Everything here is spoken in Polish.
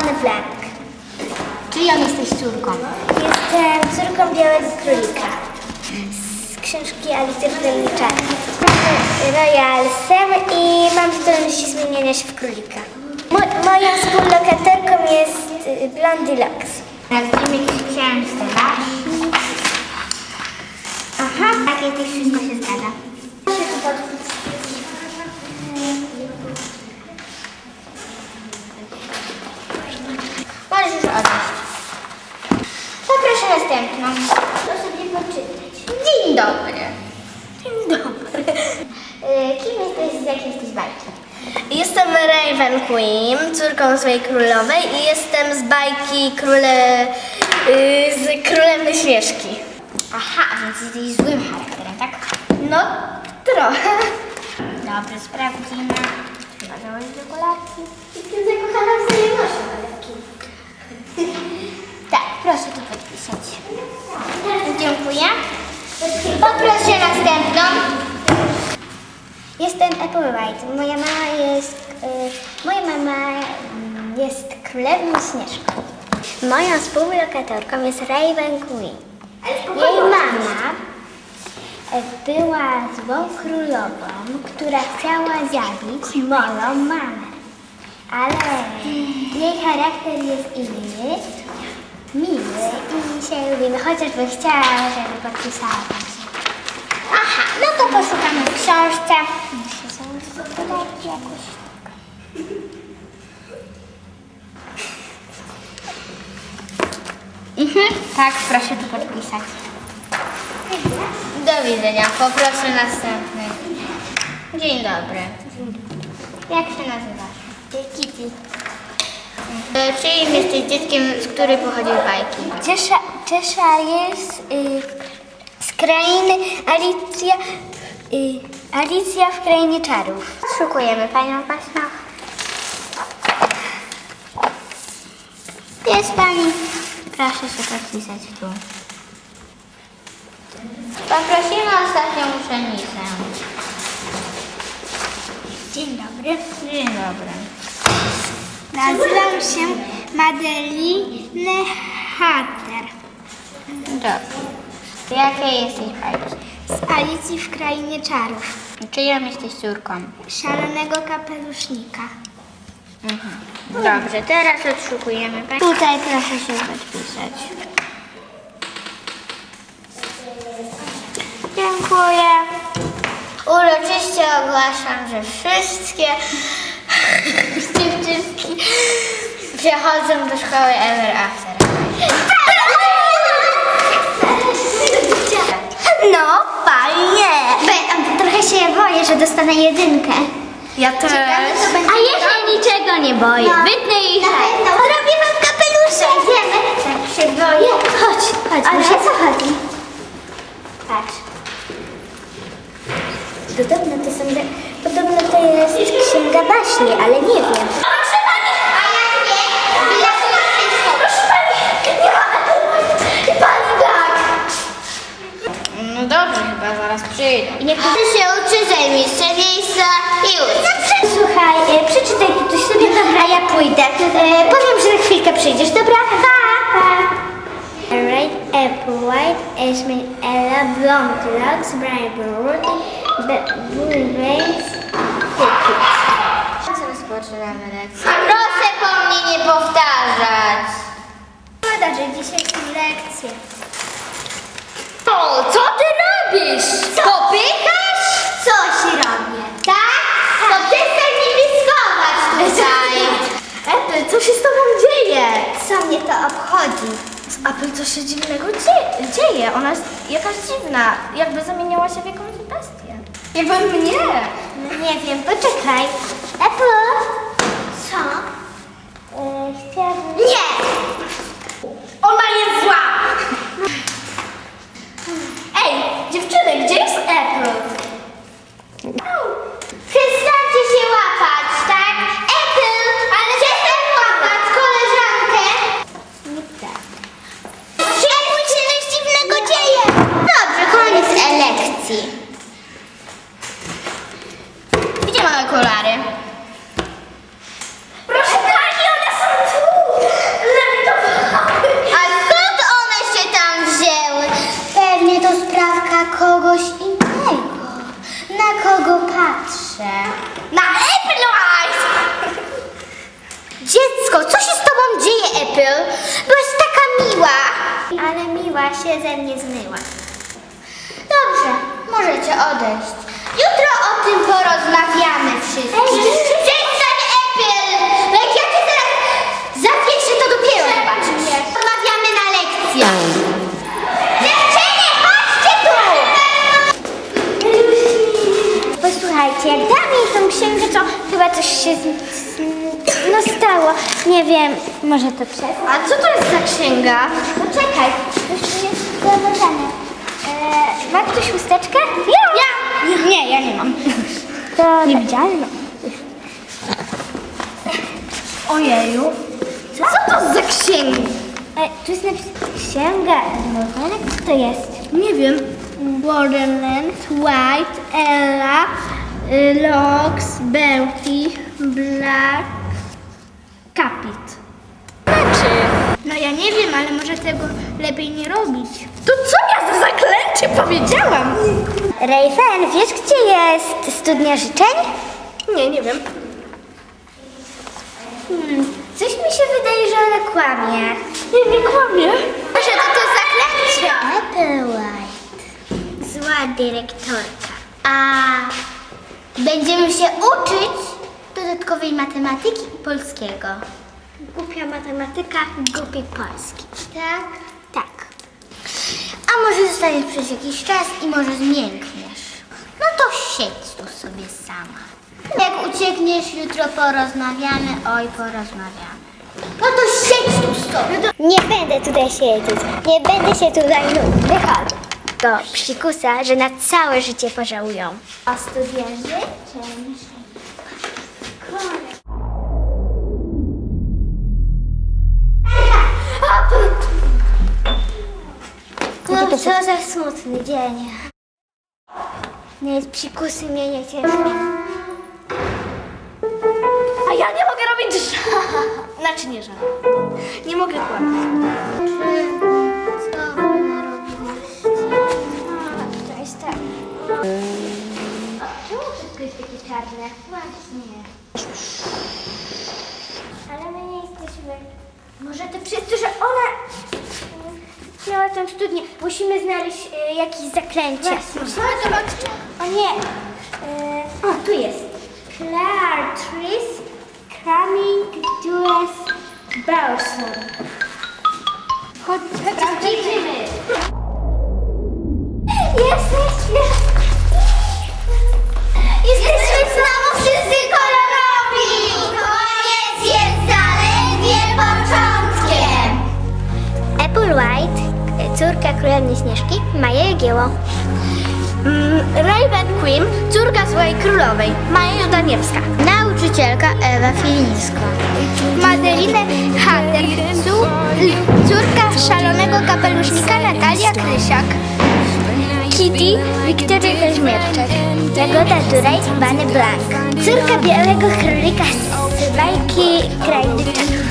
Anny Blank. Czyją jesteś córką? Jestem córką Białego Królika z książki Alicja w Krainie Czarów. Royalsem i mam zdolności zmieniania się w królika. Mo- moją współlokatorką jest y, Blondie Locks. Sprawdzimy księżce baśni. Aha, tak jakieś wszystko się zgadza. Możesz już odejść. Poproszę następną. To sobie poczytać. Dzień dobry. Dzień dobry. Y, Kim jesteś, z jakiej jesteś bajki? Jestem Raven Queen, córką swojej królowej i jestem z bajki króle, y, z Królewny Śnieżki. Aha, a więc jesteś złym charakterem, tak? No, trochę. Dobrze, sprawdzimy. Trzeba założyć okularki. Jestem zakochana w wzajemności malewki. Tak, proszę tu podpisać. Dziękuję. Poproszę następną. Jestem Apple White. Moja mama jest, moja mama jest królewną Śnieżką. Moją współlokatorką jest Raven Queen. Jej mama e, była złą królową, która chciała zabić moją mamę. Ale jej charakter jest inny, miły i się lubimy, chociażby chciała, żeby podpisała się. Aha, no to poszukamy w książce. Muszę okularki jakoś. Mhm, tak, proszę tu podpisać. Do widzenia, poproszę następny. Dzień dobry. Jak się nazywasz? Kitty. E, Czyim jesteś dzieckiem, z której pochodzi bajki? Ciesza, Ciesza jest y, z krainy Alicja, y, Alicja w krainie czarów. Szukujemy panią Paśnoch. Jest pani. Proszę się podpisać tu. Poprosimy ostatnią uczennicę. Dzień dobry. Dzień dobry. Nazywam się Madeline Hatter Dobrze. Z jakiej jesteś bajki? z Alicji w krainie czarów. Czyją jesteś córką? Szalonego kapelusznika. Dobrze, teraz odszukujemy. Tutaj proszę się podpisać. Dziękuję. Uroczyście ogłaszam, że wszystkie dziewczynki przechodzą do szkoły Ever After. No, fajnie. trochę się boję, że dostanę jedynkę. Ja też. A się niczego nie boję. No. Wytnę i Na pewno. Zrobię wam kapelusze. Idziemy. Tak się boję. Chodź, chodź. Ale muszę- o co chodzi? Patrz. Podobno to są... Podobno to jest księga baśni, ale nie wiem. Proszę pani, a jak nie. Proszę pani, nie ma pani tak. No dobrze, chyba zaraz przyjdą. I niech ty się uczy, zajmij się miejsca i ucz. Słuchaj, e, przeczytaj tu coś sobie, dobra, ja pójdę. E, powiem, że za chwilkę przyjdziesz, dobra? Pa, pa. Red apple, white Ashman, Ella, blonde locks, bright brown, blue veins, ticket. Rozpoczynamy lekcję. Proszę po mnie nie powtarzać. Szkoda, że dzisiaj są lekcje. Co mnie to obchodzi? Z Apple coś się dziwnego dzie- dzieje. Ona jest jakaś dziwna. Jakby zamieniała się w jakąś bestię. Jakby mnie. No nie wiem, poczekaj. Apple? Co? E, chciałabym... Nie! Ona jest zła! Ej, dziewczyny, gdzie jest Apple? Ale miła się ze mnie zmyła. Dobrze, możecie odejść. Jutro o tym porozmawiamy wszyscy. Przestań, Apple! Bo jak ja cię teraz zawieszę, to dopiero zobaczysz. Rozmawiamy na lekcjach. Dziewczyny, chodźcie tu! Posłuchajcie, jak dam jej tą księgę, to chyba coś się z, no. Nie wiem, może to przez... A co to jest za księga? Poczekaj, coś tu jest zapisane. E, ma ktoś chusteczkę? Ja! Ja! Nie, ja nie mam. To niewidzialne. Ojeju. Co to za księga? E, tu jest napisane księga. Nowelek, co to jest? Nie wiem. Borderlands, White, Ella, y, Lox, Bertie, Black, Capit. Znaczy? No ja nie wiem, ale może tego lepiej nie robić. To co ja za zaklęcie powiedziałam? Raven, wiesz gdzie jest studnia życzeń? Nie, nie wiem. Hmm, coś mi się wydaje, że ona kłamie. Nie, nie kłamie. Może to to zaklęcie. Applewhite. Zła dyrektorka. A będziemy się uczyć dodatkowej matematyki i polskiego. Głupia matematyka, głupi polski. Tak? Tak. A może zostaniesz przez jakiś czas i może zmiękniesz. No to siedź tu sobie sama. Jak uciekniesz, jutro porozmawiamy. Oj, porozmawiamy. No to siedź tu sobie. Nie będę tutaj siedzieć. Nie będę się tutaj nudzić. Wychodzę. To psikusa, że na całe życie pożałują. A studia życzeń. Za smutny dzień. Nie jest psikusy mnie nie cieszą. A ja nie mogę robić żart. Znaczy nie żart. Nie mogę kłamać. Tak. Czemu wszystko jest takie czarne? Właśnie. Ale my nie jesteśmy. Może to przez to, że ona tą studnię. Musimy znaleźć e, jakieś zaklęcie. O nie. E, o, tu jest. Clartris coming to us Belson. Chodź, sprawdzimy. Jesteśmy. Jesteśmy znowu wszyscy kolorowi! Koniec jest zaledwie początkiem! Applewhite, córka królewny Śnieżki, Maja Jagieło. Mm, Raven Queen, córka złej królowej, Maja Jordaniewska. Nauczycielka Ewa Filińska. Madeline Hatter, cu- córka szalonego kapelusznika Natalia Krysiak. Kitty, Wiktoria Kaźmierczak. Jagoda Duraj, Bany Blank. Córka białego królika z bajki Krajny Czarny.